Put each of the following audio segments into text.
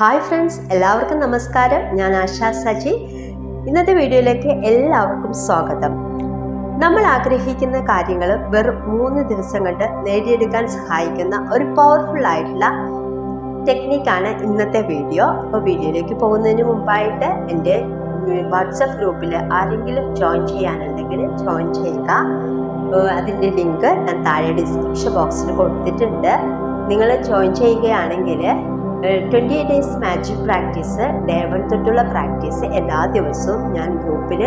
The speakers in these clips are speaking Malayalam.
ഹായ് ഫ്രണ്ട്സ് എല്ലാവർക്കും നമസ്കാരം. ഞാൻ ആശാ സജി. ഇന്നത്തെ വീഡിയോയിലേക്ക് എല്ലാവർക്കും സ്വാഗതം. നമ്മൾ ആഗ്രഹിക്കുന്ന കാര്യങ്ങൾ വെറും മൂന്ന് ദിവസം കൊണ്ട് നേടിയെടുക്കാൻ സഹായിക്കുന്ന ഒരു പവർഫുൾ ആയിട്ടുള്ള ടെക്നിക്കാണ് ഇന്നത്തെ വീഡിയോ. അപ്പോൾ വീഡിയോയിലേക്ക് പോകുന്നതിന് മുമ്പായിട്ട് എന്റെ വാട്സപ്പ് ഗ്രൂപ്പിൽ ആരെങ്കിലും ജോയിൻ ചെയ്യാനുണ്ടെങ്കിൽ ജോയിൻ ചെയ്യുക. അതിന്റെ ലിങ്ക് ഞാൻ താഴെ ഡിസ്ക്രിപ്ഷൻ ബോക്സിൽ കൊടുത്തിട്ടുണ്ട്. നിങ്ങൾ ജോയിൻ ചെയ്യുകയാണെങ്കിൽ twenty days magic practice day one തൊട്ടുള്ള പ്രാക്ടീസ് എല്ലാ ദിവസവും ഞാൻ ഗ്രൂപ്പിൽ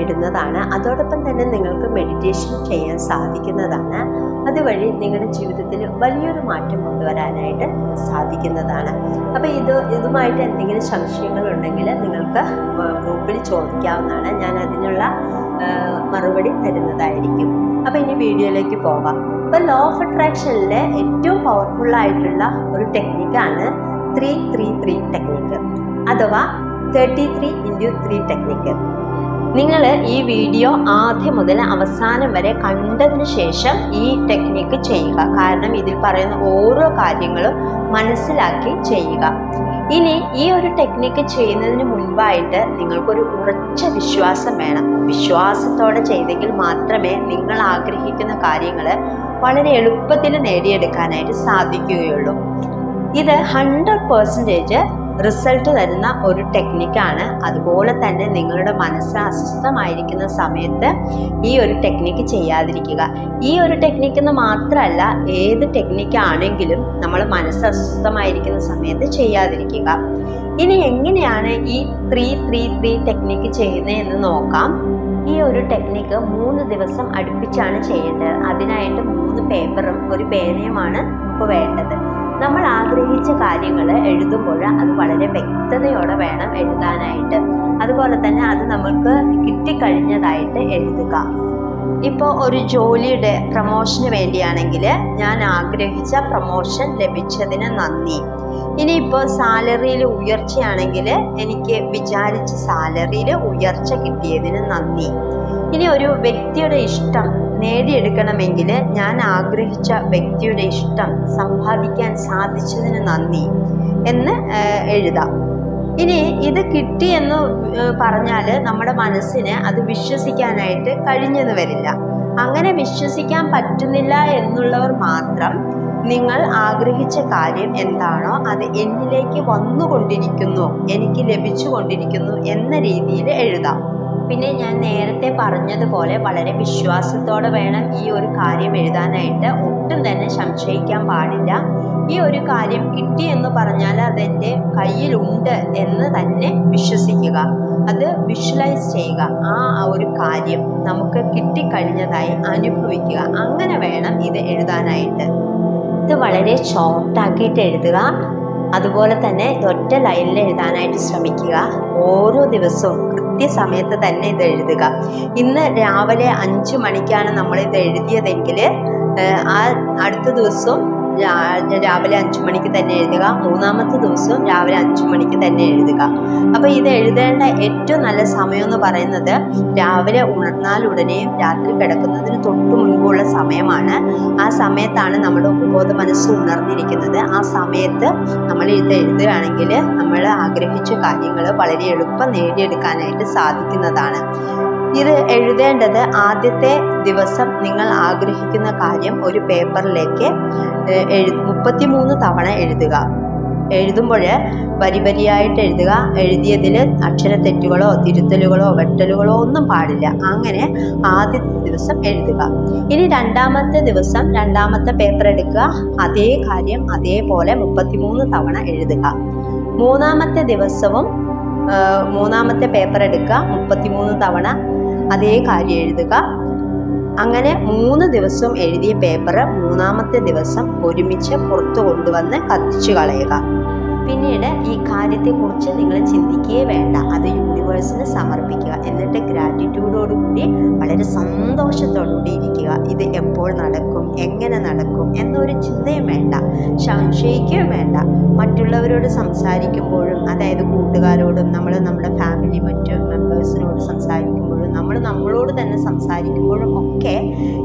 ഇടുന്നതാണ്. അതോടൊപ്പം തന്നെ നിങ്ങൾക്ക് മെഡിറ്റേഷൻ ചെയ്യാൻ സാധിക്കുന്നതാണ്. അതുവഴി നിങ്ങളുടെ ജീവിതത്തിൽ വലിയൊരു മാറ്റം കൊണ്ടുവരാനായിട്ട് സാധിക്കുന്നതാണ്. അപ്പോൾ ഇത് ഇതുമായിട്ട് എന്തെങ്കിലും സംശയങ്ങളുണ്ടെങ്കിൽ നിങ്ങൾക്ക് ഗ്രൂപ്പിൽ ചോദിക്കാവുന്നതാണ്. ഞാൻ അതിനുള്ള മറുപടി തരുന്നതായിരിക്കും. അപ്പോൾ ഇനി വീഡിയോയിലേക്ക് പോകാം. ഇപ്പോൾ ലോ ഓഫ് അട്രാക്ഷനിലെ ഏറ്റവും പവർഫുൾ ആയിട്ടുള്ള ഒരു ടെക്നിക്കാണ് ത്രീ ത്രീ ത്രീ ടെക്നിക്ക് അഥവാ thirty three into three technique നിങ്ങൾ ഈ വീഡിയോ ആദ്യം മുതൽ അവസാനം വരെ കണ്ടതിന് ശേഷം ഈ ടെക്നിക്ക് ചെയ്യുക. കാരണം ഇതിൽ പറയുന്ന ഓരോ കാര്യങ്ങളും മനസ്സിലാക്കി ചെയ്യുക. ഇനി ഈ ഒരു ടെക്നിക്ക് ചെയ്യുന്നതിന് മുൻപായിട്ട് നിങ്ങൾക്കൊരു ഉറച്ച വിശ്വാസം വേണം. വിശ്വാസത്തോടെ ചെയ്തെങ്കിൽ മാത്രമേ നിങ്ങൾ ആഗ്രഹിക്കുന്ന കാര്യങ്ങൾ വളരെ എളുപ്പത്തിൽ നേടിയെടുക്കാനായിട്ട് സാധിക്കുകയുള്ളൂ. ഇത് ഹൺഡ്രഡ് പെർസെന്റേജ് റിസൾട്ട് തരുന്ന ഒരു ടെക്നിക്കാണ് അതുപോലെ തന്നെ നിങ്ങളുടെ മനസ്സ് അസ്വസ്ഥമായിരിക്കുന്ന സമയത്ത് ഈ ഒരു ടെക്നിക്ക് ചെയ്യാതിരിക്കുക. ഈ ഒരു ടെക്നിക്ക് എന്ന് മാത്രമല്ല ഏത് ടെക്നിക്കാണെങ്കിലും നമ്മൾ മനസ്സ് അസ്വസ്ഥമായിരിക്കുന്ന സമയത്ത് ചെയ്യാതിരിക്കുക. ഇനി എങ്ങനെയാണ് ഈ ത്രീ ത്രീ ത്രീ ടെക്നിക്ക് ചെയ്യുന്നത് എന്ന് നോക്കാം. ഈ ഒരു ടെക്നിക്ക് മൂന്ന് ദിവസം അടുപ്പിച്ചാണ് ചെയ്യേണ്ടത്. അതിനായിട്ട് മൂന്ന് പേപ്പറും ഒരു പേനയുമാണ് നമുക്ക് വേണ്ടത്. നമ്മൾ ആഗ്രഹിച്ച കാര്യങ്ങൾ എഴുതുമ്പോൾ അത് വളരെ വ്യക്തതയോടെ വേണം എഴുതാനായിട്ട്. അതുപോലെ തന്നെ അത് നമുക്ക് കിട്ടിക്കഴിഞ്ഞതായിട്ട് എഴുതുക. ഇപ്പോൾ ഒരു ജോലിയുടെ പ്രമോഷന് വേണ്ടിയാണെങ്കിൽ ഞാൻ ആഗ്രഹിച്ച പ്രമോഷൻ ലഭിച്ചതിന് നന്ദി. ഇനിയിപ്പോൾ സാലറിയിൽ ഉയർച്ചയാണെങ്കിൽ എനിക്ക് വിചാരിച്ച സാലറിയിൽ ഉയർച്ച കിട്ടിയതിന് നന്ദി. ഇനി ഒരു വ്യക്തിയുടെ ഇഷ്ടം നേടിയെടുക്കണമെങ്കിൽ ഞാൻ ആഗ്രഹിച്ച വ്യക്തിയുടെ ഇഷ്ടം സമ്പാദിക്കാൻ സാധിച്ചതിന് നന്ദി എന്ന് എഴുതാം. ഇനി ഇത് കിട്ടി എന്ന് പറഞ്ഞാൽ നമ്മുടെ മനസ്സിന് അത് വിശ്വസിക്കാനായിട്ട് കഴിഞ്ഞെന്ന് വരില്ല. അങ്ങനെ വിശ്വസിക്കാൻ പറ്റുന്നില്ല എന്നുള്ളവർ മാത്രം നിങ്ങൾ ആഗ്രഹിച്ച കാര്യം എന്താണോ അത് എന്നിലേക്ക് വന്നുകൊണ്ടിരിക്കുന്നു എനിക്ക് ലഭിച്ചുകൊണ്ടിരിക്കുന്നു എന്ന രീതിയിൽ എഴുതാം. പിന്നെ ഞാൻ നേരത്തെ പറഞ്ഞതുപോലെ വളരെ വിശ്വാസത്തോടെ വേണം ഈ ഒരു കാര്യം എഴുതാനായിട്ട്. ഒട്ടും തന്നെ സംശയിക്കാൻ പാടില്ല. ഈ ഒരു കാര്യം കിട്ടി എന്ന് പറഞ്ഞാൽ അതെന്റെ കയ്യിലുണ്ട് എന്ന് തന്നെ വിശ്വസിക്കുക. അത് വിഷ്വലൈസ് ചെയ്യുക. ആ ഒരു കാര്യം നമുക്ക് കിട്ടിക്കഴിഞ്ഞതായി അനുഭവിക്കുക. അങ്ങനെ വേണം ഇത് എഴുതാനായിട്ട്. ഇത് വളരെ ഷോർട്ടാക്കിയിട്ട് എഴുതുക. അതുപോലെ തന്നെ ഒറ്റ ലൈനിൽ എഴുതാനായിട്ട് ശ്രമിക്കുക. ഓരോ ദിവസവും കൃത്യസമയത്ത് തന്നെ ഇത് എഴുതുക. ഇന്ന് രാവിലെ അഞ്ച് മണിക്കാണ് നമ്മൾ ഇത് എഴുതിയതെങ്കിൽ ആ അടുത്ത ദിവസവും രാ- രാവിലെ അഞ്ചു മണിക്ക് തന്നെ എഴുതുക. മൂന്നാമത്തെ ദിവസവും രാവിലെ അഞ്ചു മണിക്ക് തന്നെ എഴുതുക. അപ്പോൾ ഇത് എഴുതേണ്ട ഏറ്റവും നല്ല സമയം എന്ന് പറയുന്നത് രാവിലെ ഉണർന്നാലുടനെയും രാത്രി കിടക്കുന്നതിന് തൊട്ട് മുൻപുള്ള സമയമാണ്. ആ സമയത്താണ് നമ്മുടെ ഉപബോധ മനസ്സ് ഉണർന്നിരിക്കുന്നത്. ആ സമയത്ത് നമ്മൾ ഇത് എഴുതുകയാണെങ്കിൽ നമ്മൾ ആഗ്രഹിച്ച കാര്യങ്ങൾ വളരെ എളുപ്പം നേടിയെടുക്കാനായിട്ട് സാധിക്കുന്നതാണ്. ഇത് എഴുതേണ്ടത് ആദ്യത്തെ ദിവസം നിങ്ങൾ ആഗ്രഹിക്കുന്ന കാര്യം ഒരു പേപ്പറിലേക്ക് എഴു മുപ്പത്തിമൂന്ന് തവണ എഴുതുക. എഴുതുമ്പോൾ വരി വരിയായിട്ട് എഴുതുക. എഴുതിയതിൽ അക്ഷരത്തെറ്റുകളോ തിരുത്തലുകളോ വെട്ടലുകളോ ഒന്നും പാടില്ല. അങ്ങനെ ആദ്യത്തെ ദിവസം എഴുതുക. ഇനി രണ്ടാമത്തെ ദിവസം രണ്ടാമത്തെ പേപ്പർ എടുക്കുക. അതേ കാര്യം അതേപോലെ മുപ്പത്തിമൂന്ന് തവണ എഴുതുക. മൂന്നാമത്തെ ദിവസവും മൂന്നാമത്തെ പേപ്പർ എടുക്കുക. മുപ്പത്തിമൂന്ന് തവണ അതേ കാര്യം എഴുതുക. അങ്ങനെ മൂന്ന് ദിവസം എഴുതിയ പേപ്പർ മൂന്നാമത്തെ ദിവസം ഒരുമിച്ച് പുറത്തു കൊണ്ടുവന്ന് കത്തിച്ചു കളയുക. പിന്നീട് ഈ കാര്യത്തെക്കുറിച്ച് നിങ്ങൾ ചിന്തിക്കുകയേ വേണ്ട. അത് യൂണിവേഴ്സിന് സമർപ്പിക്കുക. എന്നിട്ട് ഗ്രാറ്റിറ്റ്യൂഡോടുകൂടി വളരെ സന്തോഷത്തോടുകൂടി ഇരിക്കുക. ഇത് എപ്പോൾ നടക്കും? എങ്ങനെ നടക്കും? എന്നൊരു ചിന്തയും വേണ്ട. സംശയിക്കുകയും വേണ്ട. മറ്റുള്ളവരോട് സംസാരിക്കുമ്പോഴും അതായത് കൂട്ടുകാരോടും നമ്മൾ നമ്മുടെ ഫാമിലി മറ്റു മെമ്പേഴ്സിനോട് സംസാരിക്കുമ്പോഴും നമ്മൾ നമ്മളോട് തന്നെ സംസാരിക്കുമ്പോഴും ഒക്കെ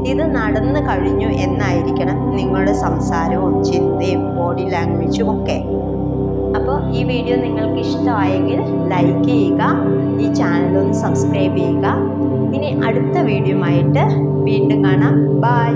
ഇത് നടന്നു കഴിഞ്ഞു എന്നായിരിക്കണം നിങ്ങളുടെ സംസാരവും ചിന്തയും ബോഡി ലാംഗ്വേജും ഒക്കെ. അപ്പോൾ ഈ വീഡിയോ നിങ്ങൾക്ക് ഇഷ്ടമായെങ്കിൽ ലൈക്ക് ചെയ്യുക ഈ ചാനലൊന്ന് സബ്സ്ക്രൈബ് ചെയ്യുക. ഇനി അടുത്ത വീഡിയോ ആയിട്ട് വീണ്ടും കാണാം. ബൈ